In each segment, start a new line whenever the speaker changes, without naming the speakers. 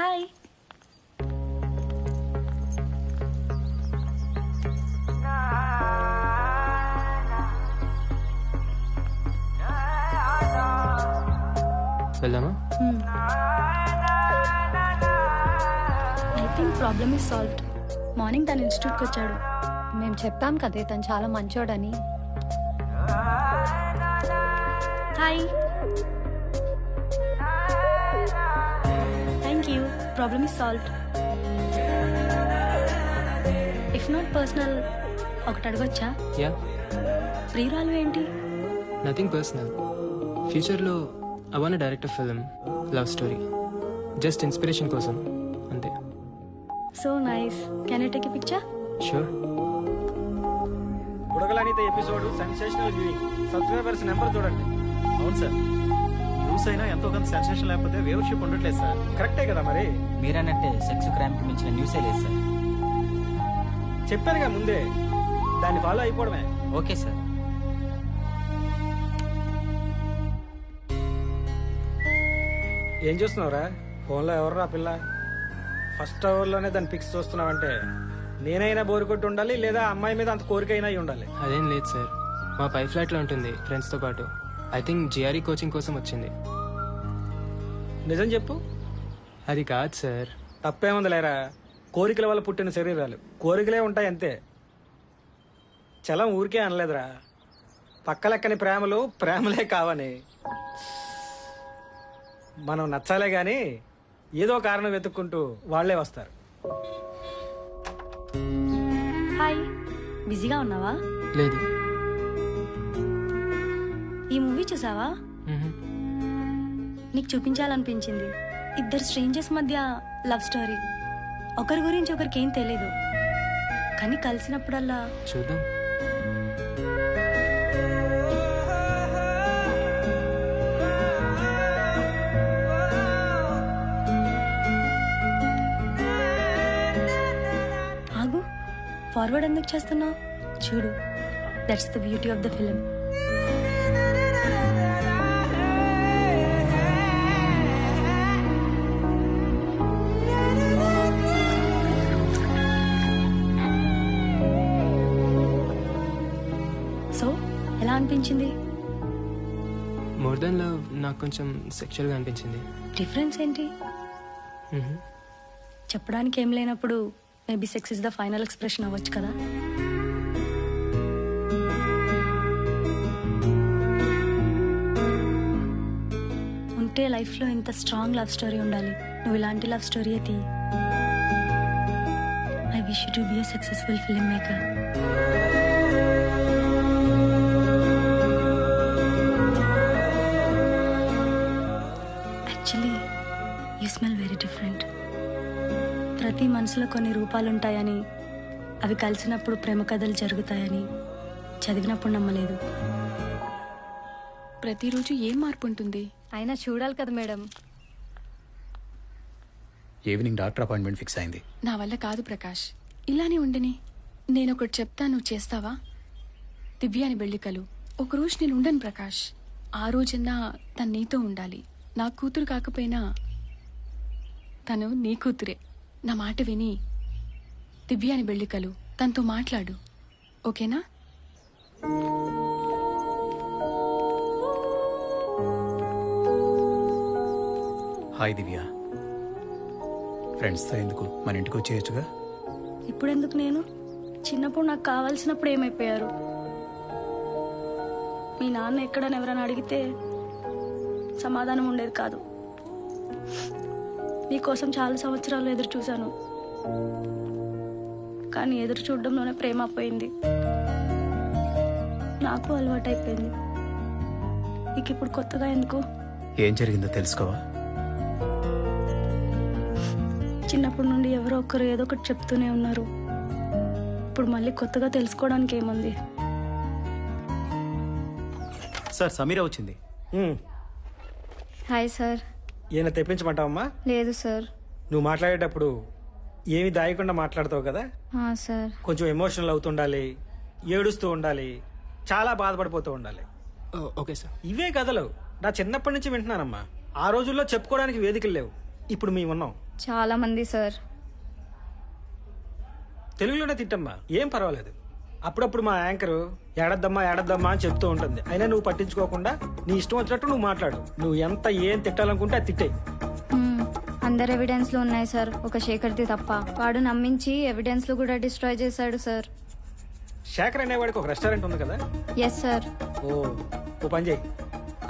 Hi.
వెళ్దామా?
I think problem is solved. Morning తన ఇన్స్టిట్యూట్కి వచ్చాడు.
మేము చెప్పాం కదే తను చాలా మంచోడని.
Hi. Problem is solved if not personal ఒకటి అడగొచ్చా?
యా
ప్రియురాలు ఏంటి?
నథింగ్ పర్సనల్ ఫ్యూచర్లో I want direct film love story just inspiration కోసం అంతే.
So nice can I take a picture
sure
బుడగలనిత episode sensational viewing subscribers number చూడండి.
అవును sir. News అయినా ఎంతో కొంత సెన్సేషన్ లేకపోతే వేవర్షిప్ ఉండట్లేదు సార్.
కరెక్టే కదా మరి?
మీరన్నట్టే సెక్స్ క్రైమ్కి మించిన న్యూసే లేదు సార్.
చెప్పానుగా ముందే దాన్ని ఫాలో అయిపోవడమే.
Okay sir.
ఏం చూస్తున్నావురా? ఫోన్లో ఎవర్రా పిల్ల? ఫస్ట్ అవర్లోనే దాన్ని పిక్స్ చూస్తున్నావంటే నేనైనా బోరు కొట్టి ఉండాలి లేదా అమ్మాయి మీద అంత కోరికైనా అయి ఉండాలి?
అదేం లేదు సార్. మా పై ఫ్లాట్లో ఉంటుంది ఫ్రెండ్స్తో పాటు. ఐ థింక్ జిఆర్ఈ కోచింగ్ కోసం వచ్చింది.
నిజం చెప్పు.
అది కాదు సార్
తప్పేముంది లేరా కోరికల వల్ల పుట్టిన శరీరాలు. కోరికలే ఉంటాయి అంతే. చలం ఊరికే అనలేదురా. పక్కలెక్కని ప్రేమలు ప్రేమలే కావని. మనం నచ్చాలే గాని ఏదో కారణం వెతుక్కుంటూ వాళ్ళే వస్తారు.
హాయ్ బిజీగా ఉన్నావా?
లేదు.
చూసావా. నీకు చూపించాలనిపించింది. ఇద్దరు స్ట్రేంజర్స్ మధ్య లవ్ స్టోరీ ఒకరి గురించి ఒకరికి ఏం తెలియదు కానీ కలిసినప్పుడల్లా
చూద్దాం.
ఆగు. ఫార్వర్డ్ ఎందుకు చేస్తున్నావు? చూడు. That's the beauty of the film అనిపించింది?
మోర్ దెన్ లవ్ నాకు కొంచెం సెక్షువల్గా అనిపించింది.
డిఫరెన్స్ ఏంటి?
మ్హూ.
చెప్పడానికి ఏం లేనప్పుడు maybe sex is the final expression అవ్వచ్చు కదా? ఉంటే లైఫ్లో ఇంత స్ట్రాంగ్ లవ్ స్టోరీ ఉండాలి. నువ్వు ఇలాంటి లవ్ స్టోరీ తీ I wish to be a successful film maker different. ప్రతి మనసులో కొన్ని రూపాలు ఉంటాయని అవి కలిసినప్పుడు ప్రేమ కథలు జరుగుతాయని చదివినప్పుడు నమ్మలేదు.
ప్రతిరోజు ఏం మార్పు ఉంటుంది
అయినా చూడాలి కదా madam.
Evening doctor appointment fix అయింది.
నా వల్ల కాదు ప్రకాష్. ఇలానే ఉండని. నేను ఒకటి చెప్తా నువ్వు చేస్తావా? దివ్యాని బెళ్ళికలు ఒకరోజు నేను ఉండను ప్రకాష్. ఆ రోజన్నా తను నీతో ఉండాలి. నా కూతురు కాకపోయినా తను నీ కూతురే. నా మాట విని దివ్యాని బెళ్ళికలు తనతో మాట్లాడు. ఓకేనా?
హాయ్ దివ్య. ఫ్రెండ్స్తో ఎందుకు మన ఇంటికి వచ్చేయచ్చుగా?
ఇప్పుడెందుకు నేను? చిన్నప్పుడు నాకు కావాల్సినప్పుడు ఏమైపోయారు? మీ నాన్న ఎక్కడని ఎవరైనా అడిగితే సమాధానం ఉండేది కాదు. మీకోసం చాలా సంవత్సరాలు ఎదురు చూశాను. కానీ ఎదురు చూడడంలోనే ప్రేమ పోయింది. నాకు అలవాటైపోయింది. నీకు ఇప్పుడు కొత్తగా ఎందుకు?
ఏం జరిగిందో తెలుసుకోవా?
చిన్నప్పటి నుండి ఎవరో ఒకరు ఏదో ఒకటి చెప్తూనే ఉన్నారు. ఇప్పుడు మళ్ళీ కొత్తగా తెలుసుకోవడానికి ఏముంది?
సార్ సమీర వచ్చింది.
Hi sir.
ఈయన తెప్పించమంటావమ్మా?
లేదు సార్.
నువ్వు మాట్లాడేటప్పుడు ఏమి దాయకుండా మాట్లాడతావు కదా?
సార్.
కొంచెం ఎమోషనల్ అవుతుండాలి ఏడుస్తూ ఉండాలి చాలా బాధపడిపోతూ ఉండాలి.
Oh, okay sir.
ఇవే కథలు. నా చిన్నప్పటి నుంచి వింటున్నానమ్మా. ఆ రోజుల్లో చెప్పుకోవడానికి వేదికలు లేవు. ఇప్పుడు మేము ఉన్నాం.
చాలా మంది సార్.
తెలుగులోనే తిట్టమ్మా. ఏం పర్వాలేదు. అప్పుడప్పుడు మా యాంకర్ ఏడద్దమ్మా ఏడద్దమ్మా అని చెప్తూ ఉంటుంది. అయినా నువ్వు పట్టించుకోకుండా నీ ఇష్టం వచ్చినట్టు నువ్వు మాట్లాడు. నువ్వు ఎంత ఏం తిట్టాలనుకుంటే అది తిట్టే
మ్మ్. అందరు ఎవిడెన్స్లు ఉన్నాయి సార్. ఒక శేఖర్ది తప్ప. వాడు నమ్మించి ఎవిడెన్స్లు కూడా డిస్ట్రాయ్ చేశాడు సార్.
శేఖర్ అనేవాడికి ఒక రెస్టారెంట్ ఉంది కదా?
Yes sir.
ఓ ఓ పని చేయి.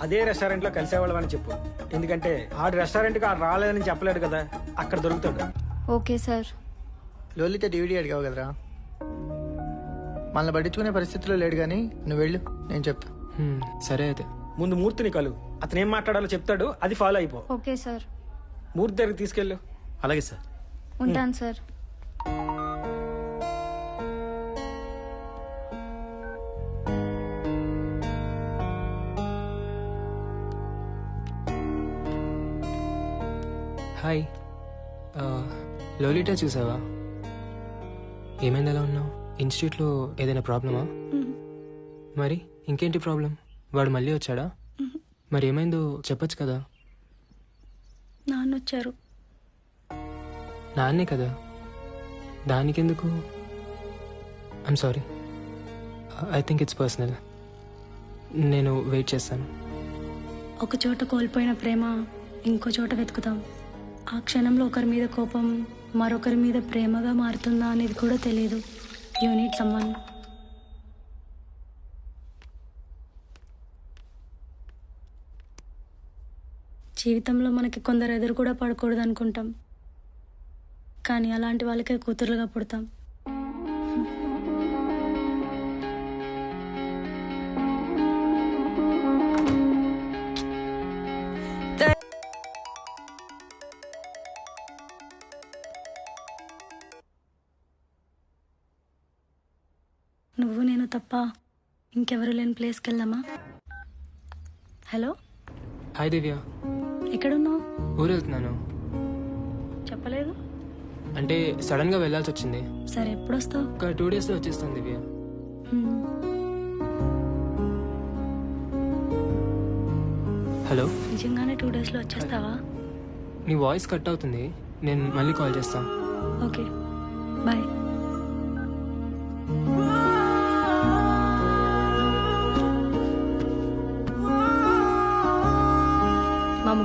అదే రెస్టారెంట్లో కలిసేవాళ్ళమని చెప్పు. ఎందుకంటే ఆడు రెస్టారెంట్కి ఆడు రాలేదని చెప్పలేడు కదా. అక్కడ దొరుకుతాడు.
Okay sir.
లోలిత డివిడి అడిగావు కదరా? మనల్ని పట్టించుకునే పరిస్థితిలో లేడు కానీ నువ్వు వెళ్ళు నేను చెప్తా.
హ్మ్, సరే అయితే.
ముందు మూర్తిని కలు. అతను ఏం మాట్లాడాలో చెప్తాడు అది ఫాలో అయిపో.
Okay sir.
మూర్తి దగ్గరికి తీసుకెళ్ళు.
అలాగే సార్.
ఉంటాను సార్.
హాయ్. లోలిటా చూసావా? ఏమైంది ఎలా ఉన్నావు? ఇన్స్టిట్యూట్లో ఏదైనా ప్రాబ్లమా? మరి ఇంకేంటి ప్రాబ్లం? వాడు మళ్ళీ వచ్చాడా? మరి ఏమైందో చెప్పొచ్చు కదా.
నాన్న వచ్చారు
నాన్నే కదా? దానికెందుకు? I'm sorry I think it's personal నేను వెయిట్ చేస్తాను.
ఒక చోట కోల్పోయిన ప్రేమ ఇంకో చోట వెతుకుతాం. ఆ క్షణంలో ఒకరి మీద కోపం మరొకరి మీద ప్రేమగా మారుతుందా అనేది కూడా తెలియదు యూనిట్ సమ్మన్ జీవితంలో మనకి కొందరు ఎదురు కూడా పడకూడదు అనుకుంటాం కానీ అలాంటి వాళ్ళకే కూతురుగా పుడతాం. తప్ప ఇంకెవరు లేని ప్లేస్కి వెళ్దామా? హలో
హాయ్ దివ్య
ఎక్కడున్నావు?
ఊరు వెళ్తున్నాను
చెప్పలేదు?
అంటే సడన్గా వెళ్ళాల్సి వచ్చింది.
సరే ఎప్పుడు వస్తావు
ఒక టూ డేస్లో వచ్చేస్తాను దివ్య హలో
నిజంగానే టూ డేస్లో వచ్చేస్తావా?
నీ వాయిస్ కట్ అవుతుంది. నేను మళ్ళీ కాల్ చేస్తాను
ఓకే. బాయ్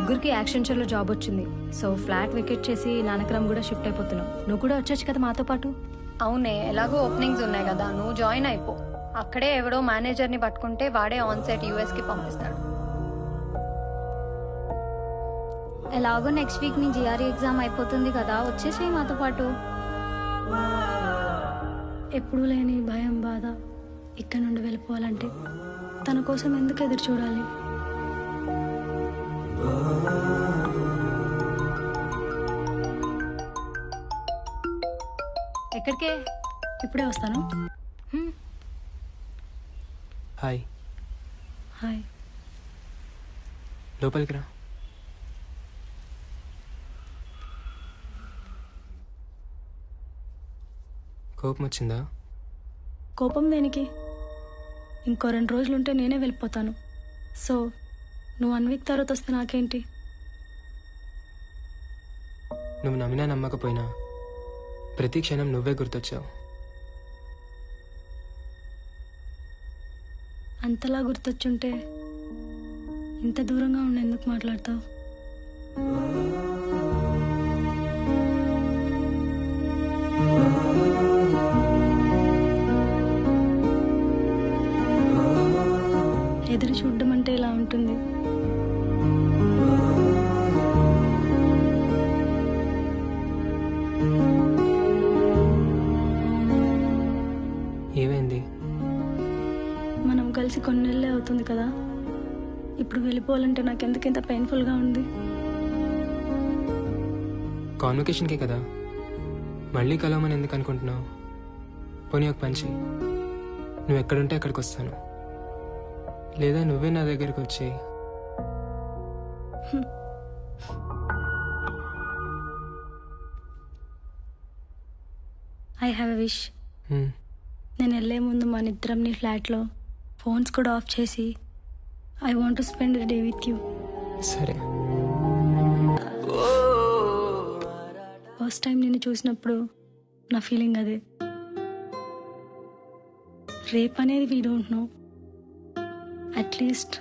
ముగ్గురికి యాక్షన్ షోలో జాబ్ వచ్చింది. సో ఫ్లాట్ వికెట్ చేసి నానక్రమ్ కూడా షిఫ్ట్ అయిపోతున్నాం నువ్వు కూడా వచ్చొచ్చు కదా మాతో పాటు? అవునే ఎలాగో ఓపెనింగ్స్ ఉన్నాయి కదా. నువ్వు జాయిన్ అయిపో. అక్కడే ఎవడో మేనేజర్ని పట్టుకుంటే వాడే ఆన్ సైట్ యూఎస్కి పంపిస్తాడు. ఎలాగో నెక్స్ట్ వీక్ నీ జిఆర్ఈ ఎగ్జామ్ అయిపోతుంది కదా. వచ్చేసి మాతో పాటు.
ఎప్పుడూ లేని భయం బాధ ఇక్కడ నుండి వెళ్ళిపోవాలంటే తన కోసం ఎందుకు ఎదురు చూడాలి?
ఎక్కడికే?
ఇప్పుడే వస్తాను.
హాయ్.
హాయ్.
లోపలికి రా. కోపం వచ్చిందా
కోపం దేనికి? ఇంకో రెండు రోజులుంటే నేనే వెళ్ళిపోతాను. సో నువ్వు వన్ వీక్ తర్వాత వస్తే నాకేంటి?
నువ్వు నమ్మినా నమ్మకపోయినా ప్రతి క్షణం నువ్వే గుర్తొచ్చావు.
అంతలా గుర్తొచ్చుంటే ఇంత దూరంగా ఉండి ఎందుకు మాట్లాడతావు? ఎదురు చూడడం అంటే ఇలా ఉంటుంది. అవుతుంది కదా? ఇప్పుడు వెళ్ళిపోవాలంటే నాకు ఎందుకు ఇంత పెయిన్ఫుల్గా ఉంది?
కాన్వకేషన్కే కదా. మళ్ళీ కలవమని ఎందుకు అనుకుంటున్నావు? పోనీ ఒక పంచి నువ్వు ఎక్కడుంటే అక్కడికి వస్తాను. లేదా నువ్వే నా దగ్గరికి వచ్చి
ఐ హ్యావ్ విష్ నేను వెళ్ళే ముందు మన ఇద్దరం నీ ఫ్లాట్లో ఫోన్స్ కూడా ఆఫ్ చేసి I want to spend day with you.
సరే.
ఫస్ట్ టైం నిన్ను చూసినప్పుడు నా ఫీలింగ్ అదే. రేప్ అనేది we don't know at least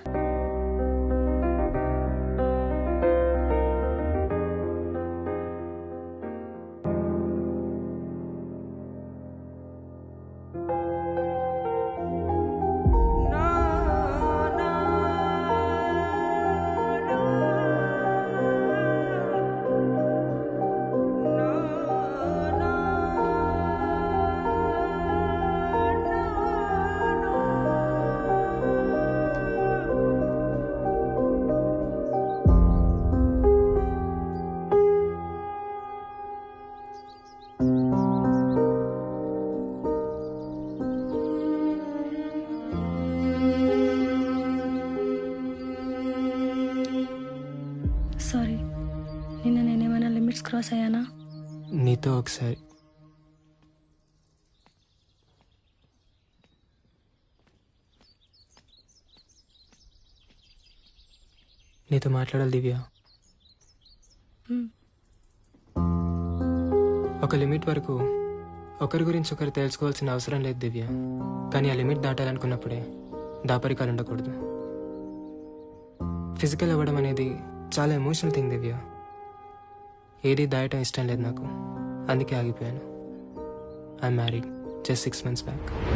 cross అయ్యానా?
నీతో ఒకసారి. నీతో మాట్లాడాలి దివ్య. ఒక లిమిట్ వరకు ఒకరి గురించి ఒకరు తెలుసుకోవాల్సిన అవసరం లేదు దివ్య. కానీ ఆ లిమిట్ దాటాలనుకున్నప్పుడే దాపరికాలు ఉండకూడదు. ఫిజికల్ అవ్వడం అనేది చాలా ఎమోషనల్ థింగ్ దివ్య. ఏది దాయటం ఇష్టం లేదు నాకు. అందుకే ఆగిపోయాను. I married just six months back